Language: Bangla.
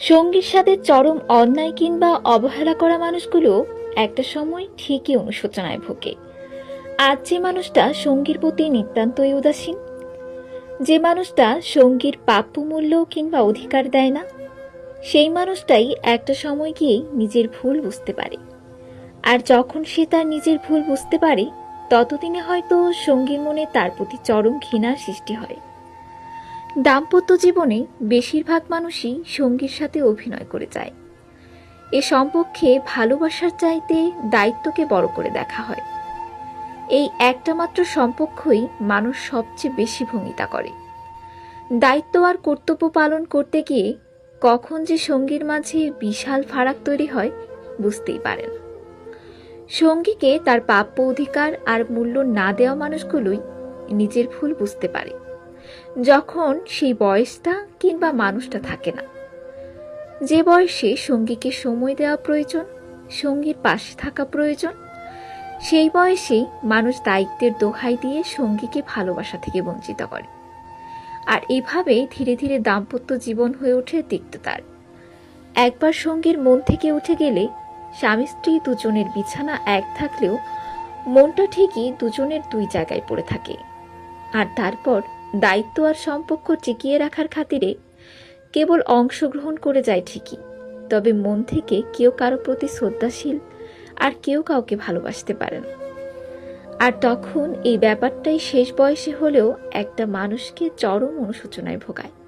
সঙ্গীর সাথে চরম অন্যায় কিংবা অবহেলা করা মানুষগুলো একটা সময় ঠিকই অনুশোচনায় ভোগে। আজ যে মানুষটা সঙ্গীর প্রতি নিতান্তই উদাসীন, যে মানুষটা সঙ্গীর প্রাপ্য মূল্য কিংবা অধিকার দেয় না, সেই মানুষটাই একটা সময় গিয়ে নিজের ভুল বুঝতে পারে। আর যখন সে তার নিজের ভুল বুঝতে পারে, ততদিনে হয়তো সঙ্গীর মনে তার প্রতি চরম ঘৃণার সৃষ্টি হয়। দাম্পত্য জীবনে বেশিরভাগ মানুষই সঙ্গীর সাথে অভিনয় করে যায়। এ সম্পর্কে ভালোবাসার চাইতে দায়িত্বকে বড় করে দেখা হয়। এই একটা মাত্র সম্পর্কই মানুষ সবচেয়ে বেশি ভূমিকা করে। দায়িত্ব আর কর্তব্য পালন করতে গিয়ে কখন যে সঙ্গীর মাঝে বিশাল ফারাক তৈরি হয়, বুঝতেই পারে না সঙ্গীকে তার প্রাপ্য অধিকার আর মূল্য না দেওয়া মানুষগুলোই নিজের ভুল বুঝতে পারে। যখন সেই বয়সটা কিংবা মানুষটা থাকে না। যে বয়সে সঙ্গীকে সময় দেওয়া প্রয়োজন, সঙ্গীর পাশে থাকা প্রয়োজন, সেই বয়সেই মানুষ দায়িত্বের দোহাই দিয়ে সঙ্গীকে ভালোবাসা থেকে বঞ্চিত করে। আর এভাবে ধীরে ধীরে দাম্পত্য জীবন হয়ে ওঠে তিক্ততার একবার সঙ্গীর মন থেকে উঠে গেলে স্বামী স্ত্রী দুজনের বিছানা এক থাকলেও মনটা ঠিকই দুজনের দুই জায়গায় পড়ে থাকে। আর তারপর দায়িত্ব আর সম্পর্ক টিকিয়ে রাখার খাতিরে কেবল অংশগ্রহণ করে যায় ঠিকই, তবে মন থেকে কেউ কারও প্রতি শ্রদ্ধাশীল আর কেউ কাউকে ভালোবাসতে পারে না। আর তখন এই ব্যাপারটাই শেষ বয়সে হলেও একটা মানুষকে চরম অনুশোচনায় ভোগায়।